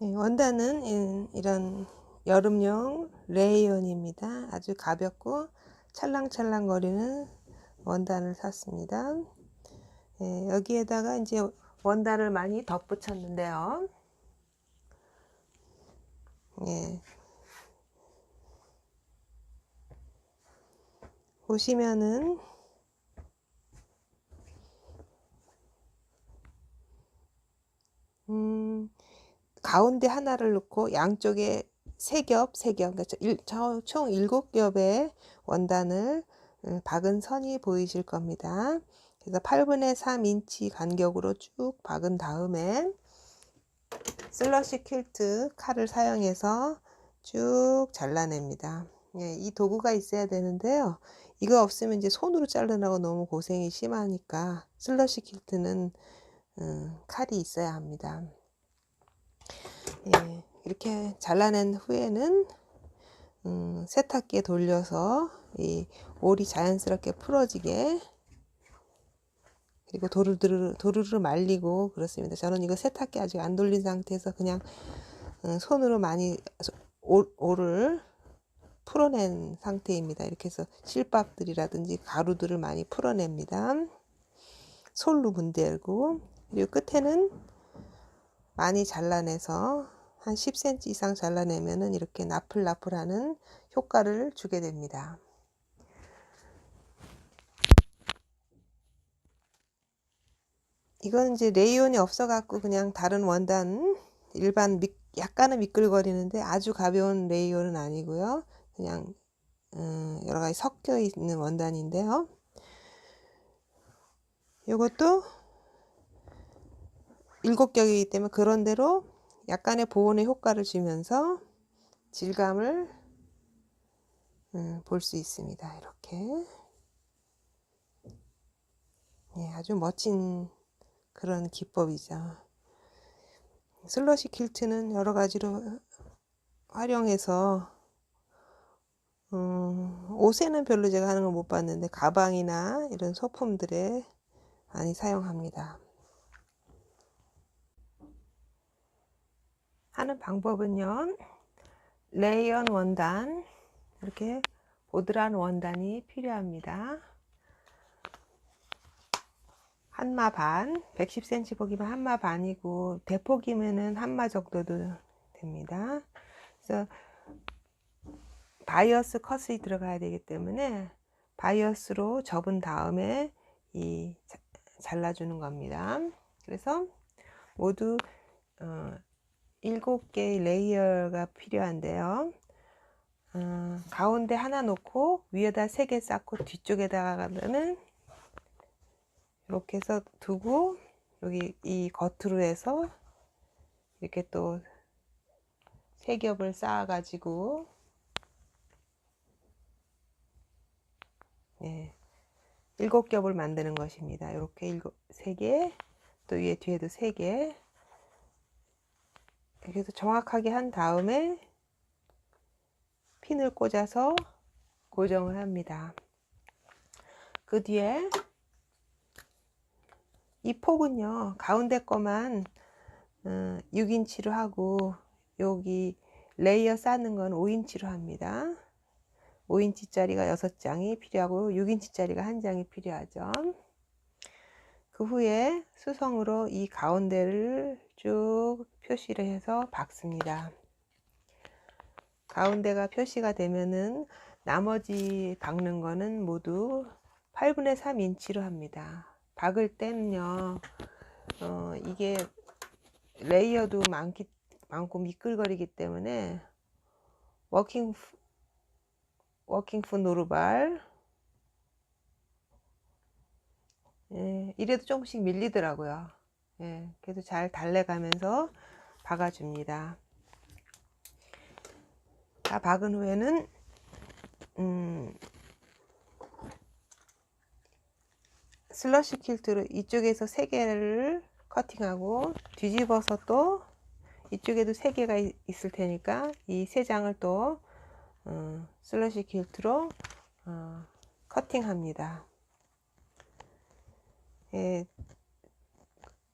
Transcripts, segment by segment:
네, 원단은 이런 여름용 레이온입니다. 아주 가볍고 찰랑찰랑 거리는 원단을 샀습니다. 예, 여기에다가 이제 원단을 많이 덧붙였는데요. 예. 보시면은 가운데 하나를 넣고 양쪽에 세 겹, 세 겹, 그러니까 총 일곱 겹의 원단을 음, 박은 선이 보이실 겁니다. 그래서 8분의 3인치 간격으로 쭉 박은 다음에 슬러시 퀼트 칼을 사용해서 쭉 잘라냅니다. 예, 이 도구가 있어야 되는데요. 이거 없으면 이제 손으로 자르느라고 너무 고생이 심하니까 슬러시 퀼트는 음, 칼이 있어야 합니다. 예, 이렇게 잘라낸 후에는 음, 세탁기에 돌려서 이 올이 자연스럽게 풀어지게 그리고 도르르 도르르 말리고 그렇습니다. 저는 이거 세탁기 아직 안 돌린 상태에서 그냥 음, 손으로 많이 올, 올을 풀어낸 상태입니다. 이렇게 해서 실밥들이라든지 가루들을 많이 풀어냅니다. 솔로 문대고 그리고 끝에는 많이 잘라내서 한 10cm 이상 잘라내면은 이렇게 나풀나풀하는 효과를 주게 됩니다. 이건 이제 레이온이 없어 갖고 그냥 다른 원단 일반 미, 약간은 미끌거리는데 아주 가벼운 레이온은 아니고요. 그냥 음, 여러 가지 섞여 있는 원단인데요. 이것도 일곱 격이기 때문에 그런 대로 약간의 보온의 효과를 주면서 질감을 음, 볼수 있습니다. 이렇게 예, 아주 멋진 그런 기법이죠. 슬러시 퀼트는 여러 가지로 활용해서 음, 옷에는 별로 제가 하는 걸 못 봤는데 가방이나 이런 소품들에 많이 사용합니다. 하는 방법은요. 레이언 원단 이렇게 보드란 원단이 필요합니다. 한마 반 110cm 보기면 한마 반이고 대폭이면은 한마 정도도 됩니다. 그래서 바이어스 컷이 들어가야 되기 때문에 바이어스로 접은 다음에 이 잘라주는 겁니다. 그래서 모두 어, 7개의 레이어가 필요한데요. 어, 가운데 하나 놓고 위에다 3개 쌓고 뒤쪽에다가는 이렇게 해서 두고 여기 이 겉으로 해서 이렇게 또 세 겹을 쌓아 가지고 예, 일곱 겹을 만드는 것입니다. 이렇게 일곱 세 개, 또 위에 뒤에도 세 개. 해서 정확하게 한 다음에 핀을 꽂아서 고정을 합니다. 그 뒤에 이 폭은요 가운데 거만 6인치로 어, 하고 여기 레이어 쌓는 건 5인치로 합니다 5인치짜리가 6장이 필요하고 6인치짜리가 한 장이 필요하죠 그 후에 수성으로 이 가운데를 쭉 표시를 해서 박습니다. 가운데가 표시가 되면은 나머지 박는 거는 모두 8분의 3인치로 합니다. 박을 때는요 어, 이게 레이어도 많기, 많고 미끌거리기 때문에 워킹 워킹 푸 노루발 예, 이래도 조금씩 밀리더라고요 예, 그래서 잘 달래가면서 박아줍니다 다 박은 후에는 음, 슬러시 퀼트로 이쪽에서 세 개를 커팅하고 뒤집어서 또 이쪽에도 세 개가 있을 테니까 이세 장을 또 어, 슬러시 퀼트로 어, 커팅합니다. 예,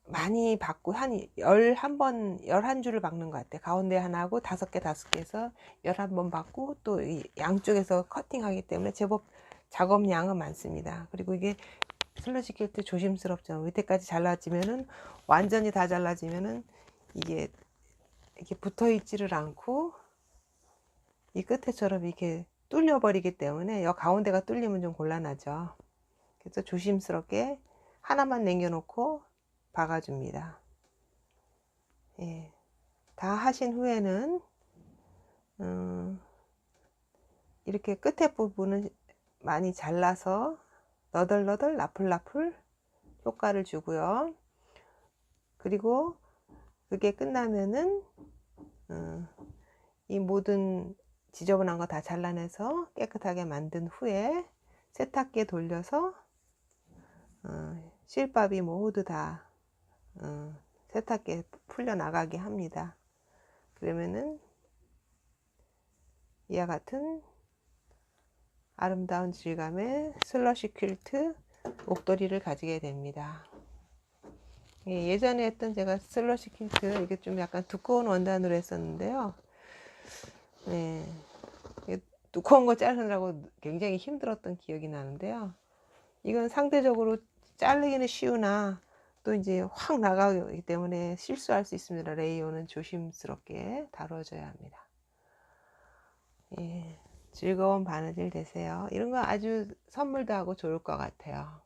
많이 받고 한 11번 11줄을 박는 것 같아요. 가운데 하나 하고 다섯 개 다섯 개에서 11번 받고 또이 양쪽에서 커팅하기 때문에 제법 작업량은 많습니다. 그리고 이게 슬러 시 킬트 조심스럽죠. 밑에까지 잘라지면은 완전히 다 잘라지면은 이게 이렇게 붙어 있지를 않고 이 끝에처럼 이렇게 뚫려 버리기 때문에 여 가운데가 뚫리면 좀 곤란하죠. 그래서 조심스럽게 하나만 남겨놓고 박아줍니다. 예, 다 하신 후에는 음, 이렇게 끝에 부분은 많이 잘라서 너덜너덜 나풀나풀 효과를 주고요. 그리고 그게 끝나면은 음, 이 모든 지저분한 거 다 잘라내서 깨끗하게 만든 후에 세탁기에 돌려서 어, 실밥이 모두 다 어, 세탁기에 풀려 나가게 합니다. 그러면은 이와 같은 아름다운 질감의 슬러시 퀼트 목도리를 가지게 됩니다. 예, 예전에 했던 제가 슬러시 퀼트 이게 좀 약간 두꺼운 원단으로 했었는데요. 네, 이게 두꺼운 거 자르느라고 굉장히 힘들었던 기억이 나는데요. 이건 상대적으로 자르기는 쉬우나 또 이제 확 나가기 때문에 실수할 수 있습니다. 레이어는 조심스럽게 다뤄줘야 합니다. 예, 즐거운 바느질 되세요. 이런 거 아주 선물도 하고 좋을 것 같아요.